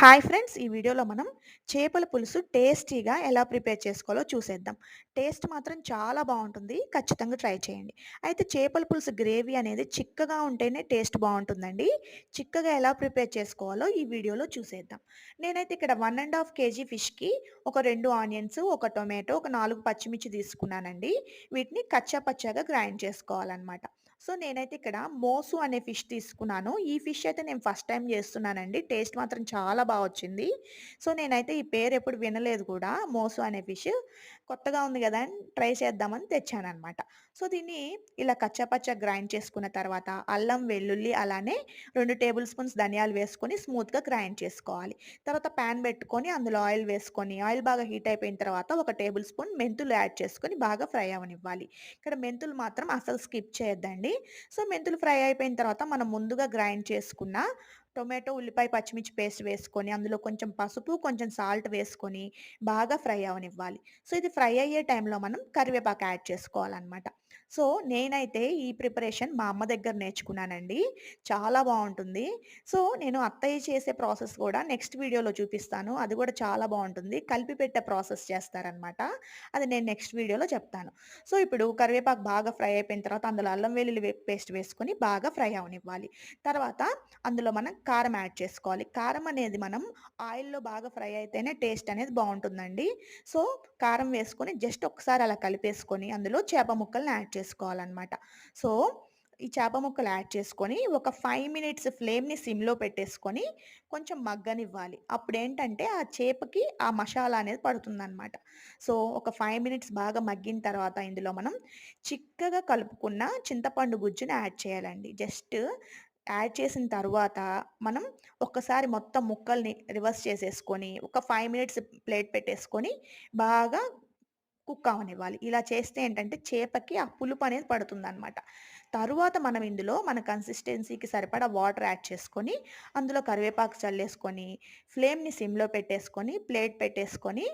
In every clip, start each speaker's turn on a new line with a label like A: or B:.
A: Hi friends ఈ వీడియోలో మనం చేపల పులుసు టేస్టీగా ఎలా ప్రిపేర్ చేసుకోవాలో చూసేద్దాం. టేస్ట్ మాత్రం చాలా బాగుంటుంది ఖచ్చితంగా ట్రై చేయండి. అయితే చేపల పులుసు గ్రేవీ అనేది చిక్కగా ఉంటేనే టేస్ట్ బాగుంటుందండి. చిక్కగా ఎలా ప్రిపేర్ చేసుకోవాలో ఈ వీడియోలో చూసేద్దాం. నేనైతే ఇక్కడ వన్ అండ్ హాఫ్ కేజీ ఫిష్కి ఒక రెండు ఆనియన్స్ ఒక టొమాటో ఒక నాలుగు పచ్చిమిర్చి తీసుకున్నానండి. వీటిని కచ్చా పచ్చాగా గ్రైండ్ చేసుకోవాలన్నమాట. సో నేనైతే ఇక్కడ మోసు అనే ఫిష్ తీసుకున్నాను. ఈ ఫిష్ అయితే నేను ఫస్ట్ టైం చేస్తున్నానండి. టేస్ట్ మాత్రం చాలా బాగా వచ్చింది. సో నేనైతే ఈ పేరు ఎప్పుడు వినలేదు కూడా. మోసు అనే ఫిష్ కొత్తగా ఉంది కదా అని ట్రై చేద్దామని తెచ్చానమాట సో దీన్ని ఇలా కచ్చపచ్చ గ్రైండ్ చేసుకున్న తర్వాత అల్లం వెల్లుల్లి అలానే రెండు టేబుల్ స్పూన్స్ ధనియాలు వేసుకొని స్మూత్గా గ్రైండ్ చేసుకోవాలి. తర్వాత ప్యాన్ పెట్టుకొని అందులో ఆయిల్ వేసుకొని ఆయిల్ బాగా హీట్ అయిపోయిన తర్వాత ఒక టేబుల్ స్పూన్ మెంతులు యాడ్ చేసుకొని బాగా ఫ్రై అవనివ్వాలి. ఇక్కడ మెంతులు మాత్రం అసలు స్కిప్ చేయొద్దండి. సో మెంతులు ఫ్రై అయిపోయిన తర్వాత మనం ముందుగా గ్రైండ్ చేసుకున్న టొమాటో ఉల్లిపాయ పచ్చిమిర్చి పేస్ట్ వేసుకొని అందులో కొంచెం పసుపు కొంచెం సాల్ట్ వేసుకొని బాగా ఫ్రై అవనివ్వాలి. సో ఇది ఫ్రై అయ్యే టైంలో మనం కరివేపాకు యాడ్ చేసుకోవాలన్నమాట. సో నేనైతే ఈ ప్రిపరేషన్ మా అమ్మ దగ్గర నేర్చుకున్నానండి. చాలా బాగుంటుంది. సో నేను అత్తయ్య చేసే ప్రాసెస్ కూడా నెక్స్ట్ వీడియోలో చూపిస్తాను. అది కూడా చాలా బాగుంటుంది. కలిపి పెట్టే ప్రాసెస్ చేస్తారనమాట. అది నేను నెక్స్ట్ వీడియోలో చెప్తాను. సో ఇప్పుడు కరివేపాకు బాగా ఫ్రై అయిపోయిన తర్వాత అందులో అల్లం వెల్లుల్లి పేస్ట్ వేసుకొని బాగా ఫ్రై అవనివ్వాలి. తర్వాత అందులో మనం కారం యాడ్ చేసుకోవాలి. కారం అనేది మనం ఆయిల్‌లో బాగా ఫ్రై అయితేనే టేస్ట్ అనేది బాగుంటుందండి. సో, కారం వేసుకొని జస్ట్ ఒకసారి అలా కలిపేసుకొని అందులో చేప ముక్కల్ని యాడ్ చేసుకోవాలన్నమాట సో, ఈ చేప ముక్కలు యాడ్ చేసుకొని ఒక ఫైవ్ మినిట్స్ ఫ్లేమ్‌ని సిమ్‌లో పెట్టేసుకొని కొంచెం మగ్గనివ్వాలి. అప్పుడేంటంటే ఆ చేపకి ఆ మసాలా అనేది పడుతుందన్నమాట సో, ఒక ఫైవ్ మినిట్స్ బాగా మగ్గిన తర్వాత ఇందులో మనం చిక్కగా కలుపుకున్న చింతపండు గుజ్జుని యాడ్ చేయాలండి. జస్ట్ యాడ్ చేసిన తర్వాత మనం ఒక్కసారి మొత్తం ముక్కల్ని రివర్స్ చేసేసుకొని, ఒక ఫైవ్ మినిట్స్ ప్లేట్ పెట్టేసుకొని, బాగా కుక్ అవనివ్వాలి ఇలా చేస్తే ఏంటంటే చేపకి ఆ పులుపు అనేది పడుతుందనమాట. తరువాత మనం ఇందులో మన కన్సిస్టెన్సీకి సరిపడా వాటర్ యాడ్ చేసుకొని, అందులో కరివేపాకు చల్లేసుకొని, ఫ్లేమ్‌ని సిమ్‌లో పెట్టేసుకొని, ప్లేట్ పెట్టేసుకొని,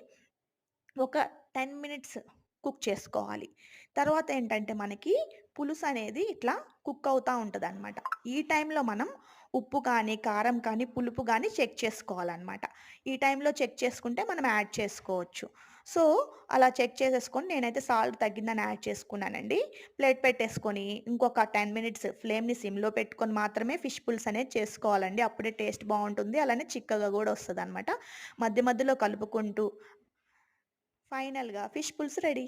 A: ఒక 10 మినిట్స్ కుక్ చేసుకోవాలి. తర్వాత ఏంటంటే మనకి పులుసు అనేది ఇట్లా కుక్ అవుతూ ఉంటుంది అనమాట ఈ టైంలో మనం ఉప్పు కానీ, కారం కానీ, పులుపు కానీ చెక్ చేసుకోవాలనమాట. ఈ టైంలో చెక్ చేసుకుంటే మనం యాడ్ చేసుకోవచ్చు. సో, అలా చెక్ చేసేసుకొని నేనైతే సాల్ట్ తగ్గిందని యాడ్ చేసుకున్నానండి. ప్లేట్ పెట్టేసుకొని ఇంకొక 10 మినిట్స్ ఫ్లేమ్‌ని సిమ్‌లో పెట్టుకొని మాత్రమే ఫిష్ పులుసు అనేది చేసుకోవాలండి. అప్పుడే టేస్ట్ బాగుంటుంది అలానే చిక్కగా కూడా వస్తుంది మధ్య మధ్యలో కలుపుకుంటూ ఫైనల్‌గా ఫిష్ పులుసు రెడీ.